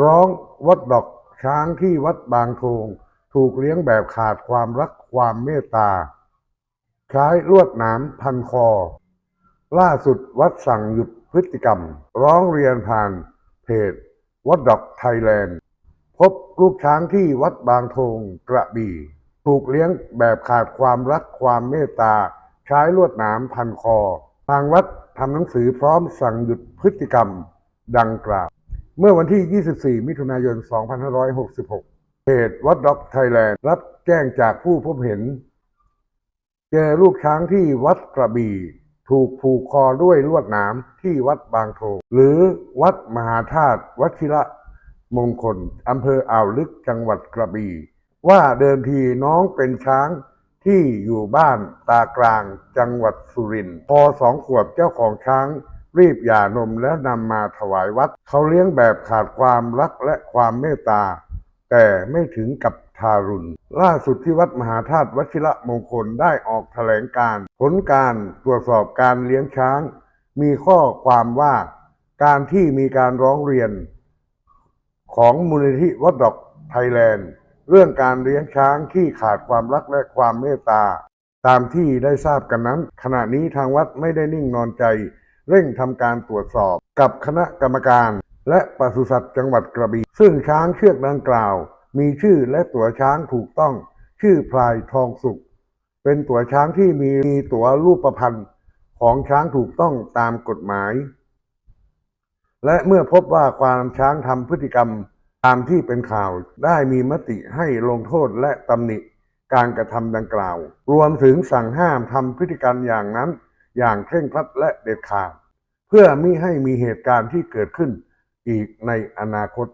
ร้องวัดดอกช้างที่วัดบางโทงถูกเลี้ยงแบบขาดความรักความเมตตา ใช้ลวดหนามพันคอ ล่าสุดวัดสั่งหยุดพฤติกรรม ร้องเรียนผ่านเพจวัดดอกไทยแลนด์ พบลูกช้างที่วัดบางโทงกระบี่ ถูกเลี้ยงแบบขาดความรักความเมตตา ใช้ลวดหนามพันคอ ทางวัดทำหนังสือพร้อมสั่งหยุดพฤติกรรม ดังกล่าว เมื่อวันที่ 24 มิถุนายน 2566เพจวัดด็อกไทยแลนด์รับแจ้งจากผู้พบเห็น เจอลูกช้างที่วัดกระบี่ ถูกผูกคอด้วยลวดหนามที่วัดบางโทงหรือวัดมหาธาตุวัชิระมงคลอำเภออ่าวลึกจังหวัดกระบี่ ว่าเดิมทีน้องเป็นช้างที่อยู่บ้านตากลางจังหวัดสุรินทร์พอสองขวบเจ้าของช้าง รีบหย่านมและนำมาถวายวัด เขาเลี้ยงแบบขาดความรักและความเมตตา แต่ไม่ถึงกับทารุณ ล่าสุดที่วัดมหาธาตุวชิระมงคลได้ออกแถลงการ ผลการตรวจสอบการเลี้ยงช้าง มีข้อความว่าการที่มีการร้องเรียน ของมูลนิธิวัดดอกไทยแลนด์ เรื่องการเลี้ยงช้างที่ขาดความรักและความเมตตา ตามที่ได้ทราบกันนั้น ขณะนี้ทางวัดไม่ได้นิ่งนอนใจ เร่งทำการตรวจสอบกับคณะกรรมการ และปศุสัตว์จังหวัดกระบี่ซึ่งช้างเชือกดังกล่าว มีชื่อและตัวช้างถูกต้อง ชื่อพลายทองสุข เป็นตัวช้างที่มีมีตัวรูปประพันธ์ของช้างถูกต้องตามกฎหมาย และเมื่อพบว่าควานช้างทำพฤติกรรมตามที่เป็นข่าวได้มีมติให้ลงโทษและตำหนิการกระทำดังกล่าว รวมถึงสั่งห้ามทำพฤติกรรมอย่างนั้น อย่างเคร่งครัดและเด็ดขาด เพื่อไม่ให้มีเหตุการณ์ที่เกิดขึ้นอีกในอนาคต